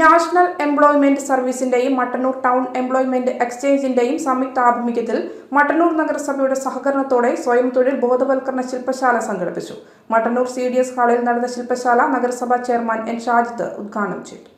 National employment സർവീസിന്റെയും Mattannur town employment എക്സ്ചേഞ്ചിന്റെയും സംയുക്ത ആഭിമുഖ്യത്തിൽ മട്ടന്നൂർ നഗരസഭയുടെ സഹകരണത്തോടെ സ്വയം തൊഴിൽ ബോധവൽക്കരണ ശില്പശാല സംഘടിപ്പിച്ചു. മട്ടന്നൂർ സി ഹാളിൽ നടന്ന ശില്പശാല നഗരസഭാ ചെയർമാൻ എൻ ഷാജിത്ത് ഉദ്ഘാടനം ചെയ്തു.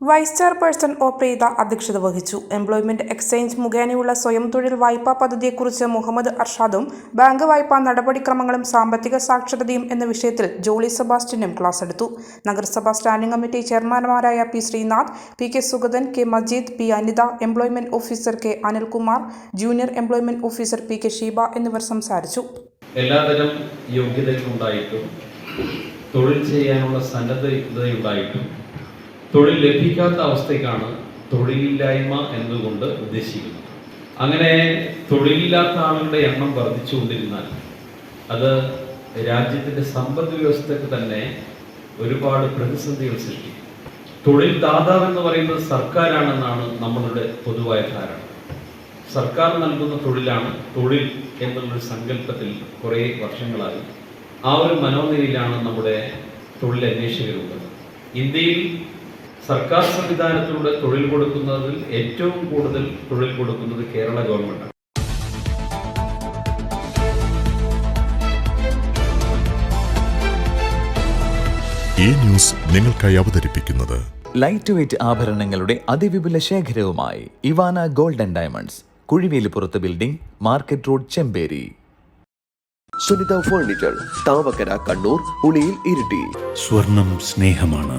വൈസ് ചെയർപേഴ്സൺ ഒ പ്രീത അധ്യക്ഷത വഹിച്ചു. എംപ്ലോയ്മെന്റ് എക്സ്ചേഞ്ച് മുഖേനയുള്ള സ്വയം തൊഴിൽ വായ്പാ പദ്ധതിയെക്കുറിച്ച് മുഹമ്മദ് അർഷാദും ബാങ്ക് വായ്പാ നടപടിക്രമങ്ങളും സാമ്പത്തിക സാക്ഷരതയും എന്ന വിഷയത്തിൽ ജോളി സെബാസ്റ്റ്യനും ക്ലാസ് എടുത്തു. നഗരസഭാ standing committee ചെയർമാൻമാരായ P. Sreenath P. K. Sugathan K. Majeed P. Anitha employment officer K. Anilkumar junior employment officer P. K. Sheeba എന്നിവർ സംസാരിച്ചു. എല്ലാതരം തൊഴിൽ ചെയ്യാനുള്ള സന്നദ്ധതയുണ്ടായിട്ടും തൊഴിൽ ലഭിക്കാത്ത അവസ്ഥയ്ക്കാണ് തൊഴിലില്ലായ്മ എന്നതുകൊണ്ട് ഉദ്ദേശിക്കുന്നത്? അങ്ങനെ തൊഴിലില്ലാത്ത ആളുകളുടെ എണ്ണം വർദ്ധിച്ചുകൊണ്ടിരുന്നാൽ അത് രാജ്യത്തിന്റെ സമ്പദ് വ്യവസ്ഥയ്ക്ക് തന്നെ ഒരുപാട് പ്രതിസന്ധികൾ സൃഷ്ടിക്കും. തൊഴിൽ ദാതാവ് എന്ന് പറയുന്നത് സർക്കാരാണെന്നാണ് നമ്മളുടെ പൊതുവായ ധാരണ. സർക്കാർ നൽകുന്ന തൊഴിലാണ് തൊഴിൽ എന്നുള്ളൊരു സങ്കല്പത്തിൽ കുറേ വർഷങ്ങളായി ആ ഒരു മനോനിലയിലാണ് നമ്മുടെ തൊഴിൽ അന്വേഷകരുള്ളത് ഇന്ത്യയിൽ സർക്കാർ സംവിധാനത്തിലൂടെ തൊഴിൽ കൊടുക്കുന്നതിൽ ഏറ്റവും കൂടുതൽ തൊഴിൽ കൊടുക്കുന്നത് കേരള ഗവൺമെന്റാണ്. ഈ ന്യൂസ് നിങ്ങൾക്കായി അവതരിപ്പിക്കുന്നത് ലൈറ്റ് വെയ്റ്റ് ആഭരണങ്ങളുടെ അതിവിപുല ശേഖരവുമായി Ivana golden diamonds കുഴിവേലിപ്പുറത്ത് building market road Chemperi. Sunitha furniture Thavakkara Kannur Uliyil Iritty. സ്വർണം സ്നേഹമാണ്.